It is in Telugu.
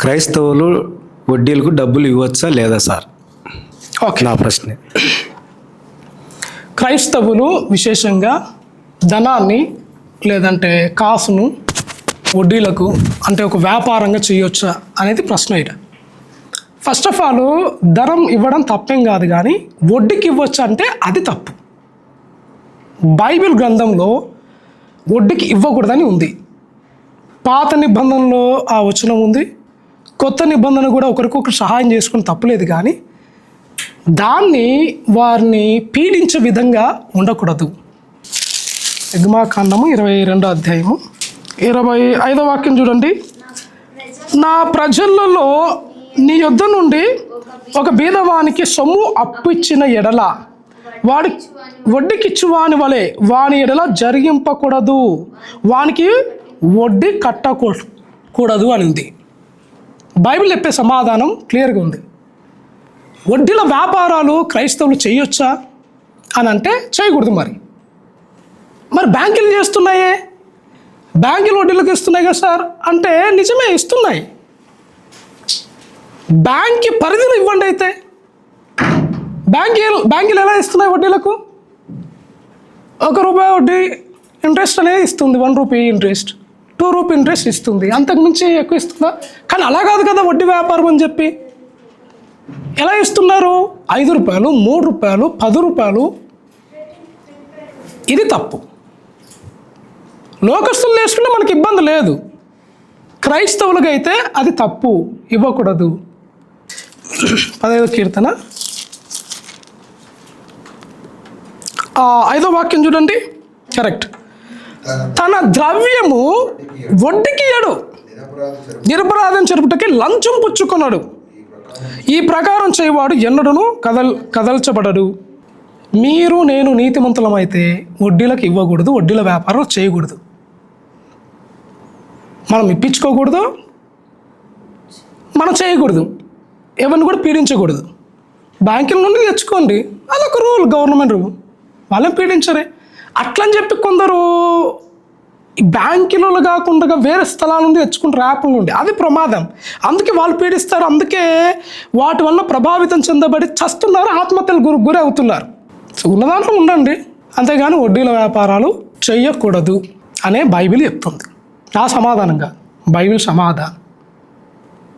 క్రైస్తవులు వడ్డీలకు డబ్బులు ఇవ్వచ్చా లేదా సార్? ఓకే. నా ప్రశ్న. క్రైస్తవులు విశేషంగా ధనాన్ని లేదంటే కాసును వడ్డీలకు అంటే ఒక వ్యాపారంగా చేయొచ్చా అనేది ప్రశ్న ఇక్కడ ఫస్ట్ ఆఫ్ ఆల్ ధనం ఇవ్వడం తప్పేం కాదు కానీ వడ్డీకి ఇవ్వచ్చు అంటే అది తప్పు. బైబిల్ గ్రంథంలో వడ్డీకి ఇవ్వకూడదని ఉంది. పాత నిబంధనలో ఆ వచనం ఉంది. కొత్త నిబంధన కూడా ఒకరికొకరు సహాయం చేసుకుని తప్పులేదు కానీ దాన్ని వారిని పీడించే విధంగా ఉండకూడదు. యజ్మాకాండము ఇరవై రెండో అధ్యాయము. ఇరవై ఐదో వాక్యం చూడండి. నా ప్రజలలో నీ యొద్ద నుండి ఒక బీదవానికి సొమ్ము అప్పిచ్చిన ఎడల వాడి వడ్డీకిచ్చు వాని వలె వాని ఎడల జరిగింపకూడదు. వానికి వడ్డీ కట్టకూడదు అని ఉంది బైబిల్ చెప్పే సమాధానం క్లియర్గా ఉంది. వడ్డీల వ్యాపారాలు క్రైస్తవులు చేయొచ్చా అని అంటే చేయకూడదు మరి. మరి బ్యాంకులు చేస్తున్నాయే? బ్యాంకులు వడ్డీలకు ఇస్తున్నాయి కదా సార్? అంటే నిజమే ఇస్తున్నాయి. బ్యాంక్ పరిధిలో ఇవ్వండి అయితే. బ్యాంక్ బ్యాంకులు ఎలా ఇస్తున్నాయి వడ్డీలకు? ఒక రూపాయి వడ్డీ ఇంట్రెస్ట్ అనేది ఇస్తుంది one rupee interest. Two rupee interest ఇస్తుంది. అంతకుమించి ఎక్కువ ఇస్తుందా? కానీ అలా కాదు కదా వడ్డీ వ్యాపారం అని చెప్పి. ఎలా ఇస్తున్నారు? ఐదు రూపాయలు మూడు రూపాయలు పది రూపాయలు. ఇది తప్పు. లోకస్తులు నేర్చుకుంటే మనకి ఇబ్బంది లేదు. క్రైస్తవులకు అయితే అది తప్పు. ఇవ్వకూడదు. పదహైదో కీర్తన. ఐదో వాక్యం చూడండి. కరెక్ట్. తన ద్రవ్యము వడ్డీకి ఇయ్యడు. నిరపరాధం చెరుపుటకి లంచం పుచ్చుకున్నాడు ఈ ప్రకారం చేయవాడు ఎన్నడను కదల్ కదల్చబడడు. మీరు నేను నీతిమంతులమైతే వడ్డీలకు ఇవ్వకూడదు వడ్డీల వ్యాపారం చేయకూడదు. మనం ఇప్పించుకోకూడదు మనం చేయకూడదు. ఎవరిని కూడా పీడించకూడదు. బ్యాంకుల నుండి తెచ్చుకోండి. అదొక రూల్ గవర్నమెంట్ రూల్. వాళ్ళని పీడించరే. అట్లని చెప్పి కొందరు బ్యాంకులో కాకుండా వేరే స్థలాల నుండి తెచ్చుకుంటారు యాప్ల నుండి అది ప్రమాదం. అందుకే వాళ్ళు పీడిస్తారు అందుకే వాటి వల్ల ప్రభావితం చెందబడి చస్తున్నారు ఆత్మహత్యలు గురి గురి అవుతున్నారు. ఉన్న దాంట్లో ఉండండి. అంతేగాని వడ్డీల వ్యాపారాలు చేయకూడదు అనే బైబిల్ చెప్తుంది. నా సమాధానంగా. బైబిల్ సమాధానం.